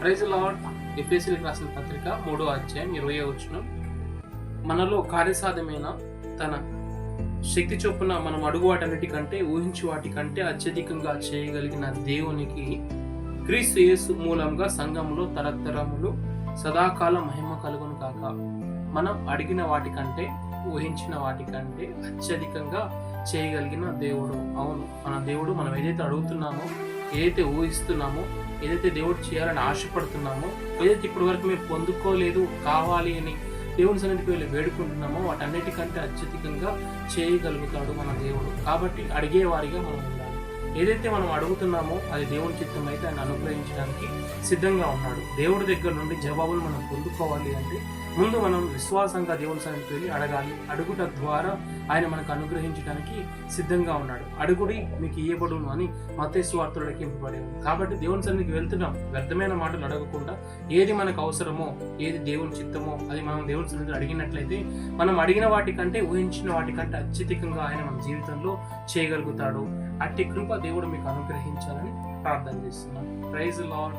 Praise lord ఎఫ్ఎస్సీలకు రాసిన పత్రిక మూడో అధ్యాయం ఇరవై వచ్చిన. మనలో కార్యసాధ్యమైన తన శక్తి చొప్పున మనం అడుగు వాటన్నిటికంటే ఊహించి వాటికంటే అత్యధికంగా చేయగలిగిన దేవునికి క్రీస్తు యేసు మూలంగా సంఘంలో తరతరములు సదాకాల మహిమ కలుగును కాక మనం అడిగిన వాటికంటే ఊహించిన వాటికంటే అత్యధికంగా చేయగలిగిన దేవుడు. అవును మన దేవుడు మనం ఏదైతే అడుగుతున్నామో ఏదైతే ఊహిస్తున్నామో ఏదైతే దేవుడు చేయాలని ఆశపడుతున్నామో ఏదైతే ఇప్పటి వరకు మేము పొందుకోలేదు కావాలి అని దేవుని సన్నిధికి వెళ్ళి వేడుకుంటున్నామో వాటన్నిటికంటే అత్యధికంగా చేయగలుగుతాడు మన దేవుడు. కాబట్టి అడిగే వారిగా మనం ఏదైతే మనం అడుగుతున్నామో అది దేవుని చిత్తం అయితే ఆయన అనుగ్రహించడానికి సిద్ధంగా ఉన్నాడు. దేవుడి దగ్గర నుండి జవాబులు మనం పొందుకోవాలి అంటే ముందు మనం విశ్వాసంగా దేవుని సన్నిధికి వెళ్ళి అడగాలి. అడుగుట ద్వారా ఆయన మనకు అనుగ్రహించడానికి సిద్ధంగా ఉన్నాడు. అడుగుడి మీకు ఇవ్వబడును అని మతేసు వార్తలకి ఇంపబడి కాబట్టి దేవుని సన్నిధికి వెళ్తున్నాం. వ్యర్థమైన మాటలు అడగకుండా ఏది మనకు అవసరమో ఏది దేవుని చిత్తమో అది మనం దేవుని సన్నిధిలో అడిగినట్లయితే మనం అడిగిన వాటికంటే ఊహించిన వాటికంటే అత్యధికంగా ఆయన మన జీవితంలో చేయగలుగుతాడు. అట్టి కృప దేవుడు మీకు అనుగ్రహించాలని ప్రార్థన చేస్తున్నాను ప్రైజ్ లాడ్